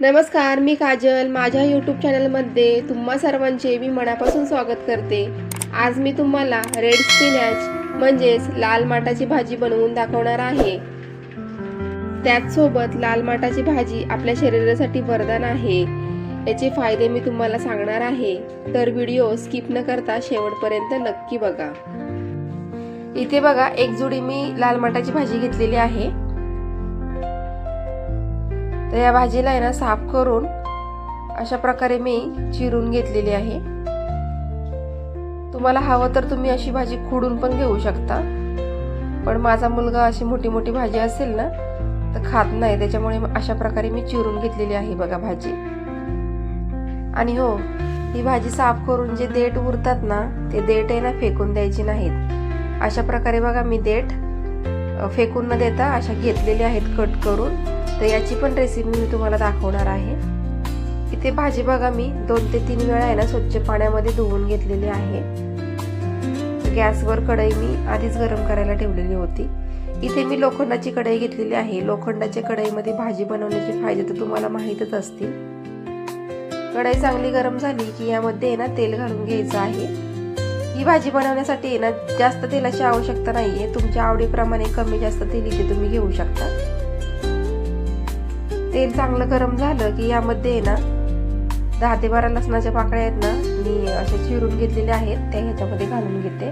नमस्कार मी काजल. माझ्या यूट्यूब चॅनलमध्ये तुम्हा सर्वांचे मी मनापासून स्वागत करते. आज मी तुम्हाला रेड स्पिनॅच म्हणजेच लाल माटाची भाजी बनवून दाखवणार आहे. त्याचसोबत लाल माटाची भाजी आपल्या शरीरासाठी वरदान आहे. याचे फायदे मी तुम्हाला सांगणार आहे. तर व्हिडिओ स्किप न करता शेवटपर्यंत नक्की बघा. इथे बघा एक जुडी मी लाल माटाची भाजी घेतलेली आहे. तर या भाजीला आहे ना साफ करून अशा प्रकारे मी चिरून घेतलेली आहे. तुम्हाला हवं तर तुम्ही अशी भाजी खुडून पण घेऊ शकता. पण माझा मुलगा अशी मोठी मोठी भाजी असेल ना तर खात नाही. त्याच्यामुळे अशा प्रकारे मी चिरून घेतलेली आहे बघा भाजी. आणि हो ही भाजी साफ करून जे देठ उरतात ना ते देठ आहे ना फेकून द्यायची नाहीत. अशा प्रकारे बघा मी देठ फेकून न देता अशा घेतलेले आहेत कट करून. तर याची पण रेसिपी मी तुम्हाला दाखवणार आहे. इथे भाजी बघा मी दोन ते तीन वेळा आहे ना स्वच्छ पाण्यामध्ये धुवून घेतलेली आहे. गॅसवर कढई मी आधीच गरम करायला ठेवलेली होती. इथे मी लोखंडाची कढई घेतलेली आहे. लोखंडाच्या कढईमध्ये भाजी बनवण्याचे फायदे तर तुम्हाला माहीतच असतील. कढई चांगली गरम झाली की यामध्ये ना तेल घालून घ्यायचं आहे. ही भाजी बनवण्यासाठी ना जास्त तेलाची आवश्यकता नाहीये. तुमच्या आवडीप्रमाणे कमी जास्त तेल इथे तुम्ही घेऊ शकता. तेल चांगलं गरम झालं की यामध्ये ना दहा ते बारा लसणाच्या पाकळ्या आहेत ना मी अशा चिरून घेतलेल्या आहेत त्या ह्याच्यामध्ये घालून घेते.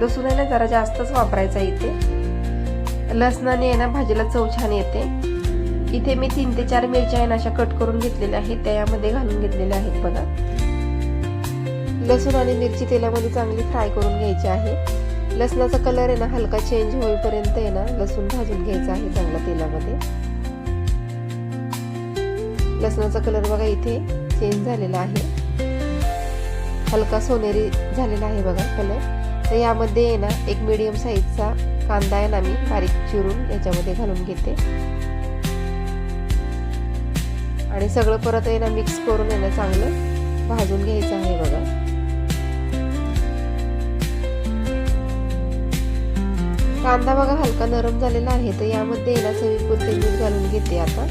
लसूण आहे ना जरा जास्तच वापरायचा इथे. लसणाने आहे ना भाजीला चव छान येते. इथे मी तीन ते चार मिरच्या आहे ना अशा कट करून घेतलेल्या आहेत त्या यामध्ये घालून घेतलेल्या आहेत बघा. लसूण आणि मिरची तेलामध्ये चांगली फ्राय करून घ्यायची आहे. लसणाचा कलर आहे ना हलका चेंज होईपर्यंत आहे ना लसूण भाजून घ्यायचा आहे चांगला तेलामध्ये. लसणाचा कलर बघा इथे चेंज झालेला आहे. हलका सोनेरी झालेला आहे बघा कलर तर यामध्ये आहे ना एक मिडियम साईजचा कांदा आहे ना मी बारीक चिरून याच्यामध्ये घालून घेते. आणि सगळं परत आहे ना मिक्स करून आहे ना चांगलं भाजून घ्यायचं आहे बघा. कांदा बघा हलका नरम झालेला आहे तर यामध्ये ना चवीपुरते मीठ घालून घेते आता.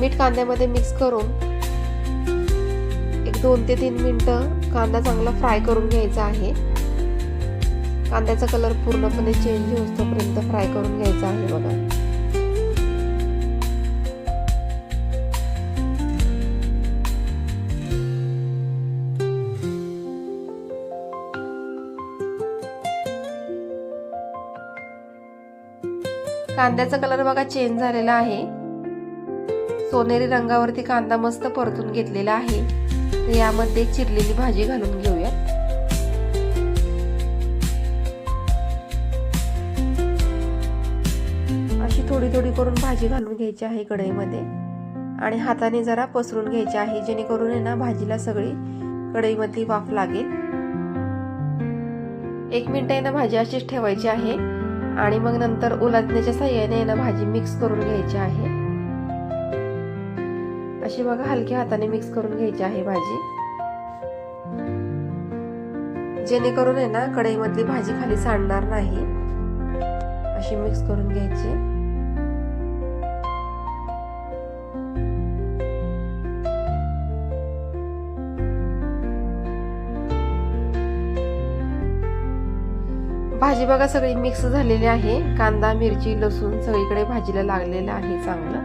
मीठ कांद्यामध्ये मिक्स करून एक दोन ते तीन मिनटं कांदा चांगला फ्राय करून घ्यायचा आहे. कांद्याचा कलर पूर्णपणे चेंज होतोपर्यंत फ्राय करून घ्यायचा आहे बघा. कांद्याचा कलर बघा चेंज झालेला आहे. सोनेरी रंगावरती कांदा मस्त परतून घेतलेला आहे. यामध्ये चिरलेली भाजी घालून घेऊया. अशी थोडी थोडी करून भाजी घालून घ्यायची आहे कढईमध्ये. आणि हाताने जरा पसरून घ्यायची आहे जेणेकरून आहे ना भाजीला सगळी कढईमध्ये वाफ लागेल. एक मिनिट आहे ना भाजी अशीच ठेवायची आहे. आणि मग नंतर उलटण्याच्या साह्याने ना भाजी मिक्स करून घ्यायची आहे. अशी बघा हलक्या हाताने मिक्स करून घ्यायची आहे भाजी. जेणेकरून आहे ना कढईमधली भाजी खाली सांडणार नाही. अशी मिक्स करून घ्यायची. भाजी बघा सगळी मिक्स झालेली आहे. कांदा मिरची लसूण सगळीकडे भाजीला लागलेलं आहे चांगलं.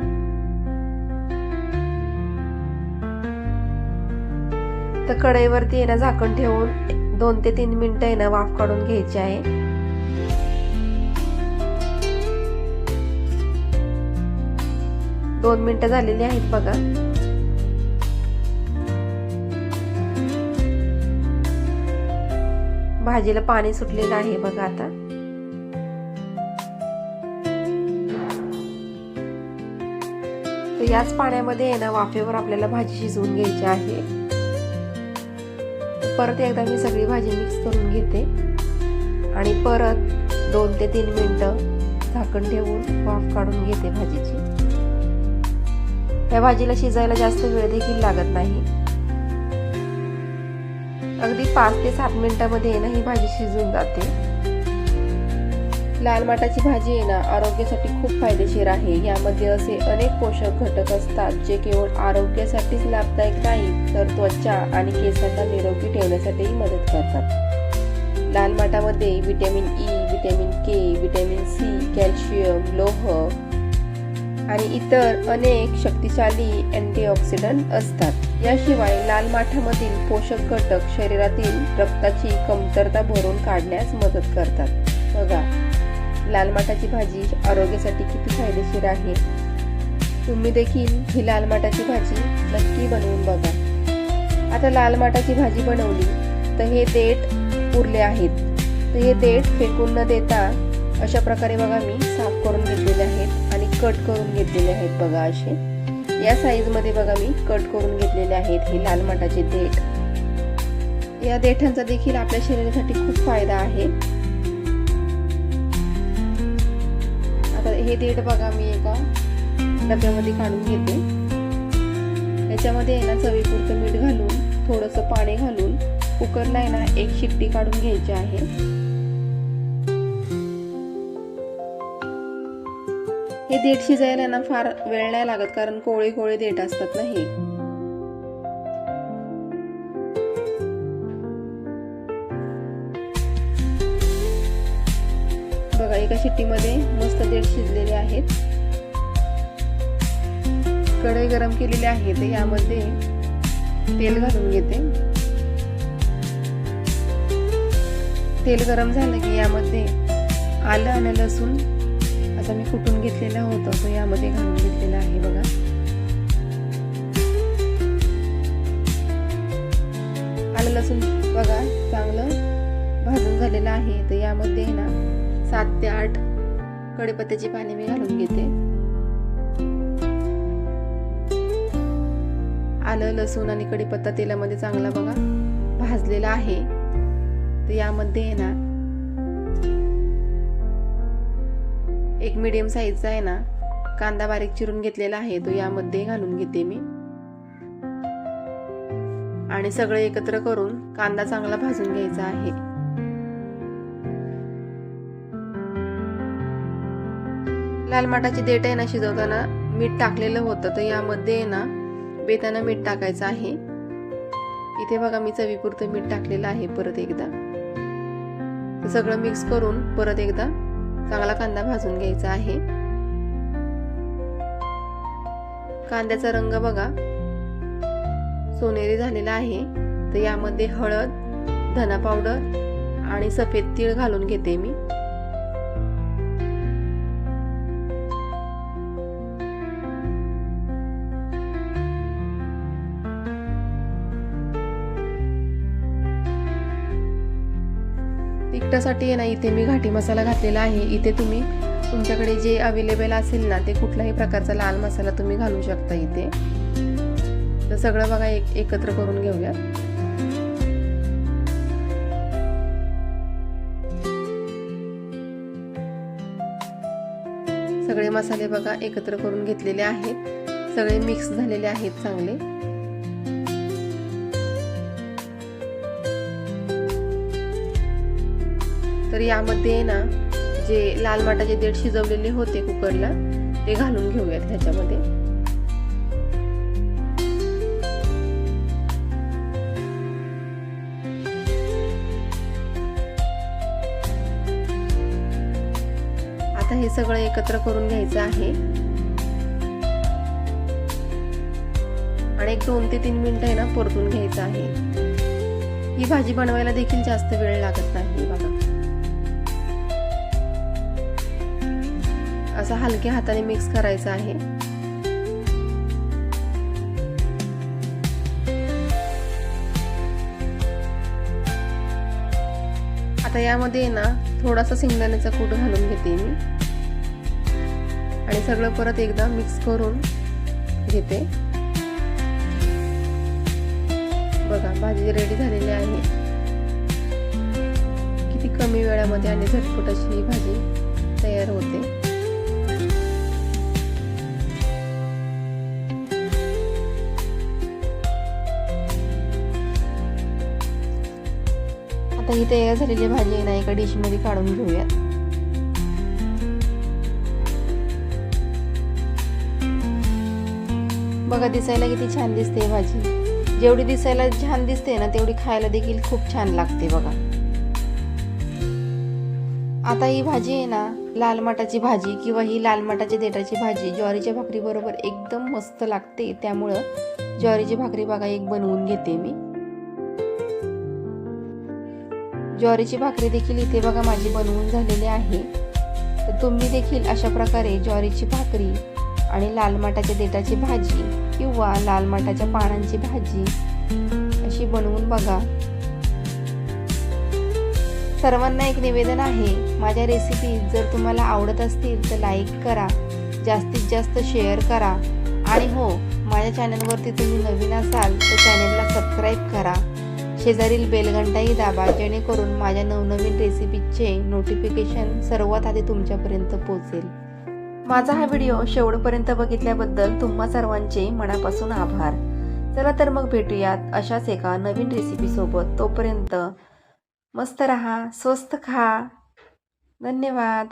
तर कढईवरती आहे ना झाकण ठेवून दोन ते तीन मिनिटं आहे ना वाफ काढून घ्यायची आहे. दोन मिनिटं झालेली आहेत बघा. भाजीला पाणी सुटलेलं आहे बघा आता. तर याच पाण्यामध्ये आहे ना वाफेवर आपल्याला भाजी शिजवून घ्यायची आहे. परत एकदा मी सगळी भाजी मिक्स करून घेते. आणि परत दोन ते तीन मिनटं झाकण ठेवून वाफ काढून घेते भाजीची. या भाजीला शिजायला जास्त वेळ देखील लागत नाही. अगदी पाच ते सात मिनिटामध्ये आहे ना ही भाजी शिजून जाते. लाल माटाची भाजी आहे ना आरोग्यासाठी खूप फायदेशीर आहे. यामध्ये असे अनेक पोषक घटक असतात जे केवळ आरोग्यासाठीच लाभदायक नाही तर त्वचा आणि केसांना निरोगी ठेवण्यासाठीही मदत करतात. लाल माटामध्ये vitamin E vitamin K vitamin C calcium लोह आणि इतर अनेक शक्तिशाली अँटीऑक्सिडंट असतात. याशिवाय लाल माठामधील पोषक घटक शरीरातील रक्ताची कमतरता भरून काढण्यास मदत करतात. बघा लाल माठाची भाजी आरोग्यासाठी किती फायदेशीर आहे? तुम्ही देखील ही लाल माठाची भाजी नक्की बनवून बघा. आता लाल माठाची भाजी बनवली तर हे देठ उरले आहेत. तर हे देठ फेकून न देता अशा प्रकारे बघा मी साफ करून घेतलेले कट करून घेतलेले आहेत बघा असे. या साईजमध्ये बघा मी कट करून घेतलेले आहेत हे लाल मठाचे देठ. या देठांचा देखील आपल्या शरीरासाठी खूप फायदा आहे. आता हे देठ बघा मी एका डब्यामध्ये काढून घेते. याच्यामध्ये आहे ना चवीपुरतं मीठ घालून थोडंसं पाणी घालून कुकरला आहे ना एक शिट्टी काढून घ्यायची आहे. हे देठ शिजायला ना फार वेळ नाही लागत कारण कोळी कोळी देठ असतात ना हे. बघा एका शिट्टीमध्ये मस्त देठ शिजलेले आहेत. कढई गरम केलेली आहे तर यामध्ये तेल घालून घेते. तेल गरम झालं की यामध्ये आलं आणि लसूण असं मी कुटून घेतलेला होता तो यामध्ये घालून घेतलेला आहे बघा. आलं लसूण बघा चांगलं भाजून झालेलं आहे. तर यामध्ये ना सात ते आठ कढीपत्त्याची पाने मी घालून घेते. आलं लसूण आणि कढीपत्ता तेलामध्ये चांगला बघा भाजलेला आहे. तर यामध्ये ना एक मिडियम साईजचा आहे ना कांदा बारीक चिरून घेतलेला आहे तो यामध्ये घालून घेते मी. आणि सगळे एकत्र करून कांदा चांगला भाजून घ्यायचा आहे. लाल माठाची देठ आहे ना शिजवताना मीठ टाकलेलं होतं तर यामध्ये ना बेताना मीठ टाकायचं आहे. इथे बघा मी चवीपुरतं मीठ टाकलेलं आहे परत एकदा. सगळं मिक्स करून परत एकदा चांगला कांदा भाजून घ्यायचा आहे. कांद्याचा रंग बघा. सोनेरी झालेला आहे. तर यामध्ये हळद धना पावडर आणि सफेद तीळ घालून घेते मी. तिखटासाठी आहे ना इथे मी घाटी मसाला घातलेला आहे. इथे तुम्ही तुमच्याकडे जे अवेलेबल असेल ना ते कुठल्याही प्रकारचा लाल मसाला तुम्ही घालू शकता इथे. तर सगळं बघा एक एकत्र करून घेऊया. सगळे मसाले बघा एकत्र करून घेतलेले आहेत. सगळे मिक्स झालेले आहेत चांगले. तर यामध्ये ना जे लाल माटाचे देठ शिजवलेले होते कुकरला ते घालून घेऊयात ह्याच्यामध्ये आता हे सगळं एकत्र करून घ्यायचं आहे. आणि एक दोन ते तीन मिनिटं आहे ना परतून घ्यायचं आहे. ही भाजी बनवायला देखील जास्त वेळ लागत नाही बघा. असा हलक्या हाताने मिक्स करायचा आहे. आता यामध्ये ना थोडासा शेंगदाण्याचा कूट घालून घेते मी. आणि सगळं परत एकदा मिक्स करून घेते. बघा भाजी रेडी झालेली आहे. किती कमी वेळामध्ये आणि झटपट अशी ही भाजी तयार होते. आता ही तयार झालेली भाजी आहे ना एका डिशमध्ये काढून घेऊयात बघा दिसायला किती छान दिसते भाजी. जेवढी दिसायला छान दिसते ना तेवढी खायला देखील खूप छान लागते बघा. आता ही भाजी आहे ना लाल मटाची भाजी किंवा ही लाल मटाची देठाची भाजी ज्वारीच्या भाकरी बरोबर एकदम मस्त लागते. त्यामुळं ज्वारीची भाकरी बघा एक बनवून घेते मी. ज्वारीची भाकरी देखील इथे बघा माझी बनवून झालेली आहे. तर तुम्ही देखील अशा प्रकारे ज्वारीची भाकरी आणि लाल माटाच्या देठाची भाजी किंवा लाल माटाच्या पानांची भाजी अशी बनवून बघा. सर्वांना एक निवेदन आहे माझ्या रेसिपी जर तुम्हाला आवडत असतील तर लाईक करा जास्तीत जास्त शेअर करा. आणि हो माझ्या चॅनलवरती तुम्ही नवीन असाल तर चॅनलला सबस्क्राईब करा. शेजारील बेलघंटाही दाबा जेणेकरून माझ्या नवनवीन रेसिपीचे नोटिफिकेशन सर्वात आधी तुमच्यापर्यंत पोहोचेल. माझा हा व्हिडिओ शेवटपर्यंत बघितल्याबद्दल तुम्हा सर्वांचे मनापासून आभार. चला तर मग भेटूयात अशाच एका नवीन रेसिपीसोबत. तोपर्यंत मस्त रहा स्वस्त खा. धन्यवाद.